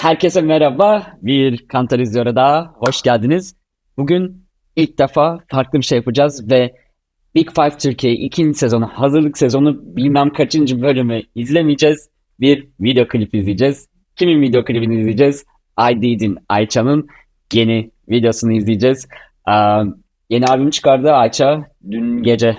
Herkese merhaba. Bir Kantar İzliyor'a daha hoş geldiniz. Bugün ilk defa farklı bir şey yapacağız ve Big Five Türkiye ikinci sezonu, hazırlık sezonu bilmem kaçıncı bölümü izlemeyeceğiz. Bir video klip izleyeceğiz. Kimin video klibini izleyeceğiz? Aydid'in, Ayça'nın yeni videosunu izleyeceğiz. Ee, yeni albüm çıkardı Ayça. Dün gece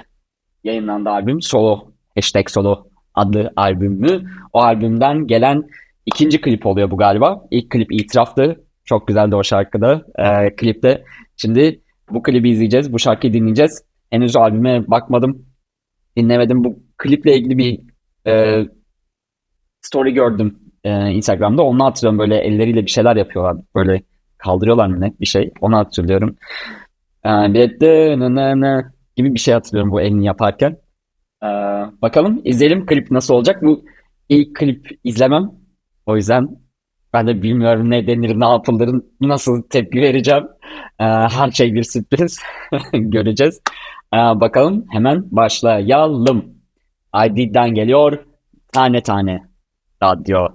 yayınlandı albüm. Solo, hashtag solo adlı albümü. O albümden gelen ikinci klip oluyor bu galiba. İlk klip itiraftı. Çok güzeldi o şarkıda. Ee, klipte. Şimdi bu klibi izleyeceğiz. Bu şarkıyı dinleyeceğiz. Henüz albüme bakmadım. Dinlemedim. Bu kliple ilgili bir e, story gördüm e, Instagram'da. Onu hatırlıyorum. Böyle elleriyle bir şeyler yapıyorlar. Böyle kaldırıyorlar mı ne bir şey. Onu hatırlıyorum. Ee, bir de nı nı gibi bir şey hatırlıyorum bu elini yaparken. Ee, bakalım izleyelim klip nasıl olacak. Bu ilk klip izlemem. O yüzden ben de bilmiyorum ne denir, ne yapılır, nasıl tepki vereceğim. Ee, her şey bir sürpriz. Göreceğiz. Ee, bakalım hemen başlayalım. ID'den geliyor. Tane tane radyo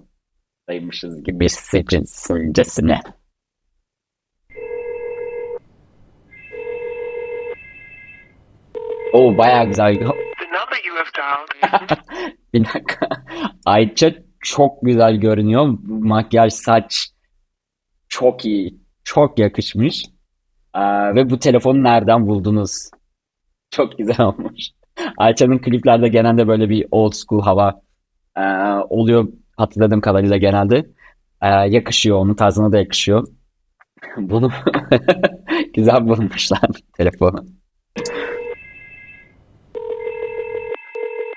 daymışız gibi sürprincesine. Oo bayağı güzel. Bir dakika. Ayça çok güzel görünüyor. Makyaj, saç çok iyi. Çok yakışmış. Ee, ve bu telefonu nereden buldunuz? Çok güzel olmuş. Ayça'nın kliplerde genelde böyle bir old school hava ee, oluyor hatırladığım kadarıyla genelde. Ee, yakışıyor. Onun tarzına da yakışıyor. Bunu güzel bulmuşlar telefonu.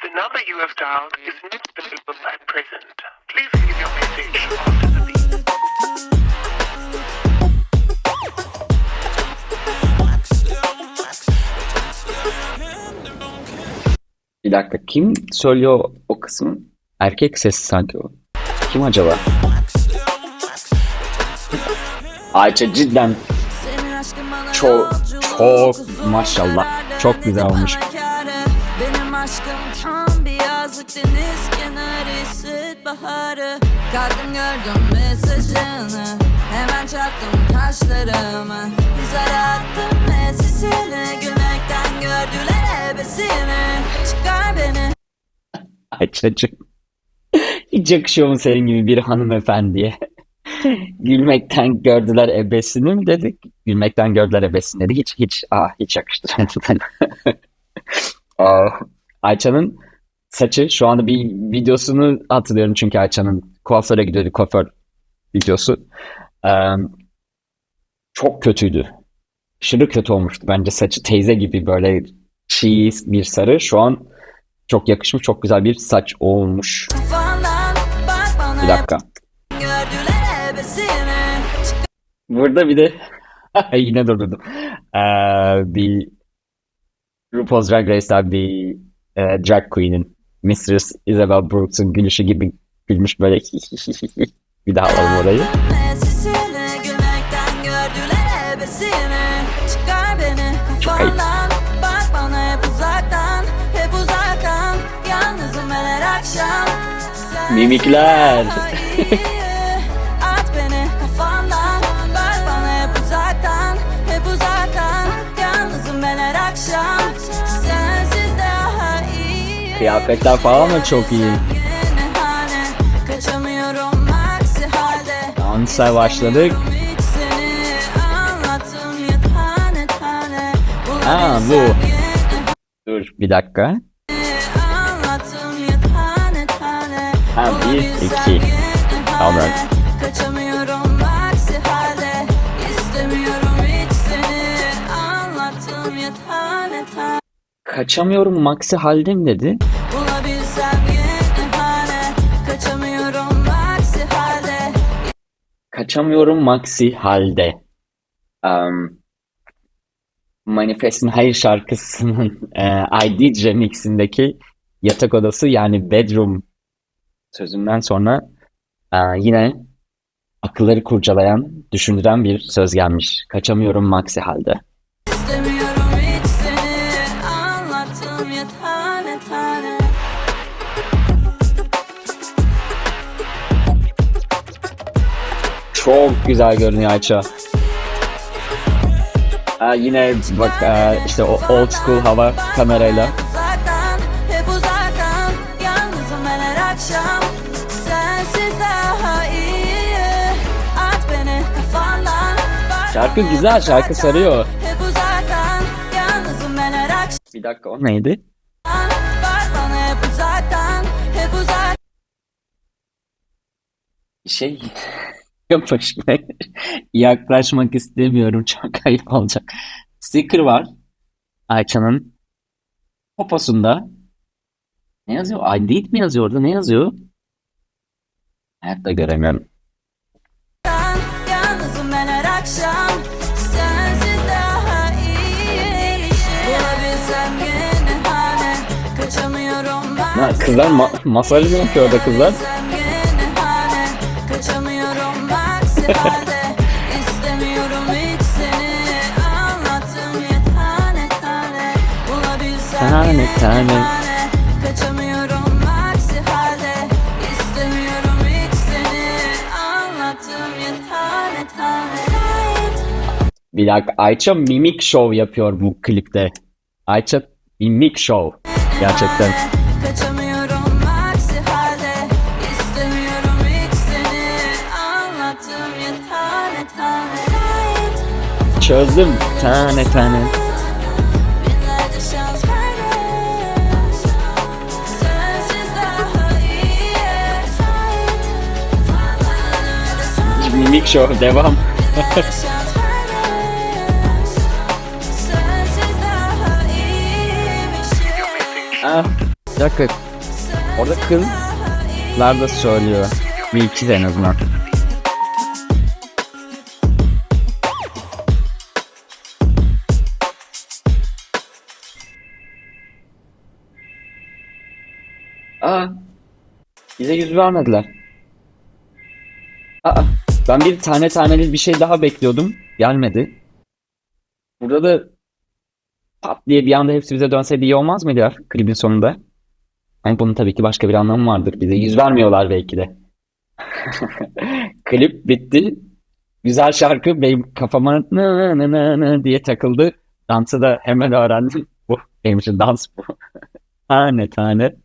the number you have dialed is not available at present. Please leave your message after the beep. Bir dakika kim söylüyor o kısmı? Erkek sesi sanki o. Kim acaba? Ayça cidden Çok çok maşallah Çok güzel olmuş. Baharı Kalktım gördüm mesajını Hemen çaktım taşlarımı Yüzler attım sesini Gülmekten gördüler ebesini Çıkar beni Ayça'cığım. Hiç yakışıyor mu senin gibi bir hanımefendiye? Gülmekten gördüler ebesini mi dedik? Gülmekten gördüler ebesini dedi. Hiç hiç ah hiç yakıştıramadım. Aa, Ayça'nın saçı şu anda bir videosunu hatırlıyorum çünkü Ayça'nın kuaföre gidiyordu kuaför videosu. Ee, çok kötüydü. Aşırı kötü olmuştu bence saçı teyze gibi böyle çiğ bir sarı. Şu an çok yakışmış çok güzel bir saç olmuş. Bir dakika. Burada bir de yine durdurdum. Ee, bir RuPaul's Drag Race'da bir e, drag queen'in Mistress Isabel Brooks'un gülüşü gibi gülmüş böyle. Bir daha alalım orayı. Çok ayıp. kafandan Kıyafetler falan da çok iyi. Dansa başladık. Ha, bu. Dur bir dakika. Ha, bir, iki. Tamam. Kaçamıyorum Kaçamıyorum Maxi halde mi dedi? Kaçamıyorum aksi halde Kaçamıyorum Maxi halde. Um, Manifest'in Hayır şarkısının e, I Did remixindeki yatak odası yani bedroom sözünden sonra e, yine akılları kurcalayan, düşündüren bir söz gelmiş. Kaçamıyorum Maxi halde. Güzel görünüyor Ayça. Ha, yine bak e, işte o old school hava kamerayla. Şarkı güzel, şarkı sarıyor. Bir dakika o neydi? Şey yapışma. Yaklaşmak istemiyorum. Çok ayıp olacak. Sticker var. Ayça'nın poposunda. Ne yazıyor? Ay değil mi yazıyor orada? Ne yazıyor? Hayatta göremiyorum. Yalnızım ben her akşam Sensiz daha iyi Bulabilsem yine hane Kaçamıyorum ben kızlar ma- masaj mı yapıyor orada kızlar? Tane tane Bulabilsem Tane yine tane. hane Kaçamıyorum aksi halde İstemiyorum hiç seni Anlattım ya tane tane Bir dakika Ayça mimik show yapıyor bu klipte. Ayça mimik show. Gerçekten. Kaçamıyorum Çözdüm. Tane tane. Mimik show devam. Ah, bir dakika. Orada kızlar da söylüyor. Bir iki de en azından. Aa, bize yüz vermediler. Aa, ben bir tane taneli bir şey daha bekliyordum. Gelmedi. Burada da pat diye bir anda hepsi bize dönseydi iyi olmaz mıydı ya klibin sonunda? Hani bunun tabii ki başka bir anlamı vardır. Bize yüz vermiyorlar belki de. Klip bitti. Güzel şarkı benim kafama nı nı nı nı diye takıldı. Dansı da hemen öğrendim. Bu benim için dans bu. tane tane.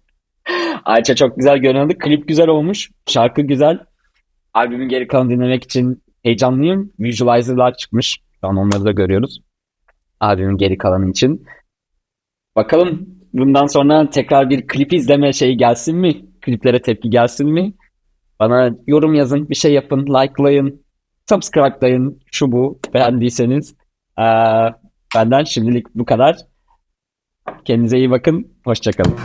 Ayça çok güzel görünüyordu. Klip güzel olmuş. Şarkı güzel. Albümün geri kalanını dinlemek için heyecanlıyım. Visualizer'lar çıkmış. Şu an onları da görüyoruz. Albümün geri kalanı için. Bakalım bundan sonra tekrar bir klip izleme şeyi gelsin mi? Kliplere tepki gelsin mi? Bana yorum yazın, bir şey yapın, likelayın, subscribe'layın, şu bu beğendiyseniz. Ee, benden şimdilik bu kadar. Kendinize iyi bakın, hoşçakalın.